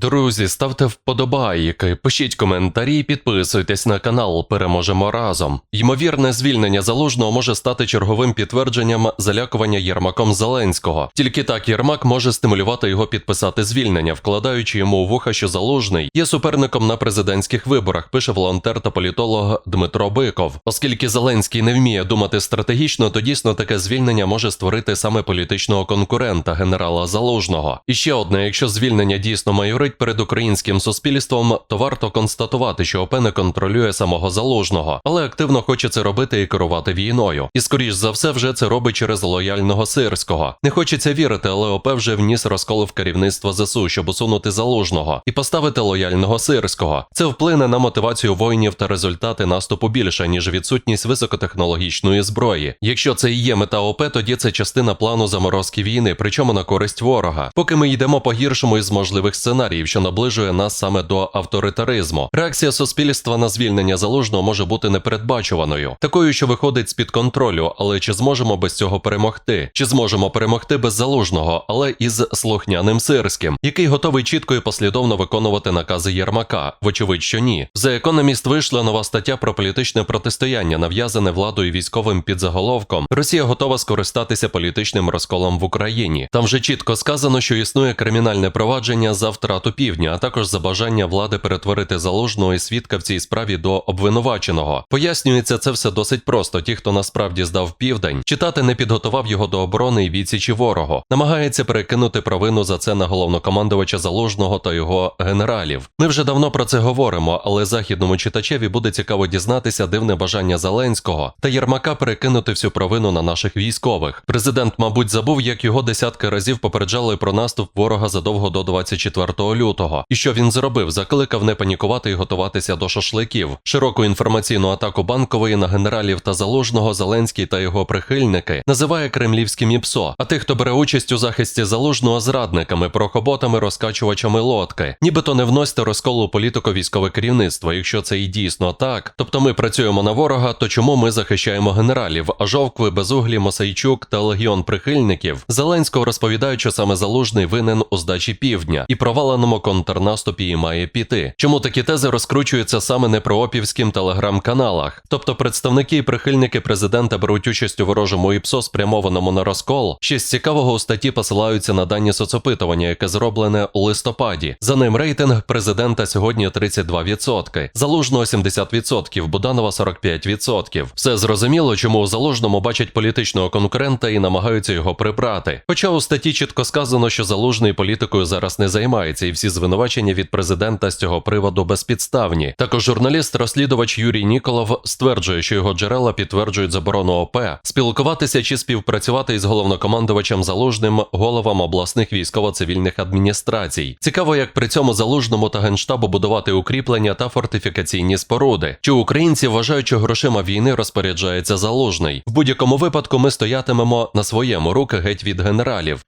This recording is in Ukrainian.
Друзі, ставте вподобайки, пишіть коментарі, підписуйтесь на канал. Переможемо разом. Ймовірне звільнення залужного може стати черговим підтвердженням залякування Єрмаком Зеленського. Тільки так Єрмак може стимулювати його підписати звільнення, вкладаючи йому у вуха, що залужний є суперником на президентських виборах. Пише волонтер та політолог Дмитро Биков. Оскільки Зеленський не вміє думати стратегічно, то дійсно таке звільнення може створити саме політичного конкурента генерала Залужного. І ще одне, якщо звільнення дійсно майорить перед українським суспільством, то варто констатувати, що ОП не контролює самого залужного, але активно хоче це робити і керувати війною. І скоріш за все, вже це робить через лояльного сирського. Не хочеться вірити, але ОП вже вніс розкол в керівництво ЗСУ, щоб усунути залужного і поставити лояльного сирського. Це вплине на мотивацію воїнів та результати наступу більше, ніж відсутність високотехнологічної зброї. Якщо це і є мета ОП, тоді це частина плану заморозки війни, причому на користь ворога. Поки ми йдемо по гіршому із можливих сценаріїв, що наближує нас саме до авторитаризму. Реакція суспільства на звільнення залужного може бути непередбачуваною, такою, що виходить з під контролю. Але чи зможемо без цього перемогти? Чи зможемо перемогти без залужного, але із слухняним сирським, який готовий чітко і послідовно виконувати накази Єрмака? Вочевидь, що ні. За економіст вийшла нова стаття про політичне протистояння, нав'язане владою військовим підзаголовком. Росія готова скористатися політичним розколом в Україні. Там вже чітко сказано, що існує кримінальне провадження за втрату півдня, а також за бажання влади перетворити залужного і свідка в цій справі до обвинуваченого. Пояснюється це все досить просто. Ті, хто насправді здав південь, читати не підготував його до оборони і відсічі ворогу, намагається перекинути провину за це на головнокомандувача залужного та його генералів. Ми вже давно про це говоримо, але західному читачеві буде цікаво дізнатися дивне бажання Зеленського та Єрмака перекинути всю провину на наших військових. Президент, мабуть, забув, як його десятки разів попереджали про наступ ворога задовго до 24 лютого. І що він зробив? Закликав не панікувати і готуватися до шашликів. Широку інформаційну атаку банкової на генералів та залужного Зеленський та його прихильники називає кремлівським ІПСО. А тих, хто бере участь у захисті залужного зрадниками, прохоботами, розкачувачами лодки, нібито не вносьте розколу політико-військове керівництво. Якщо це і дійсно так, тобто ми працюємо на ворога, то чому ми захищаємо генералів? А жовкви, безуглі, Мосайчук та легіон прихильників Зеленського розповідають, що саме залужний винен у здачі півдня і проваленому контрнаступі і має піти. Чому такі тези розкручуються саме не про опівським телеграм-каналах? Тобто представники і прихильники президента беруть участь у ворожому ІПСО, спрямованому на розкол. Ще з цікавого у статті посилаються на дані соцопитування, яке зроблене у листопаді. За ним рейтинг президента сьогодні 32%, залужного 70%, Буданова 45%. Все зрозуміло, чому у залужному бачать політичного конкурента і намагаються його прибрати. Хоча у статті чітко сказано, що залужний політикою зараз не займається, і всі звинувачення від президента з цього приводу безпідставні. Також журналіст-розслідувач Юрій Ніколов стверджує, що його джерела підтверджують заборону ОП спілкуватися чи співпрацювати із головнокомандувачем залужним головам обласних військово-цивільних адміністрацій. Цікаво, як при цьому залужному та генштабу будувати укріплення та фортифікаційні споруди. Чи українці вважають, що грошима війни розпоряджається залужний? В будь-якому випадку ми стоятимемо на своєму руки геть від генералів.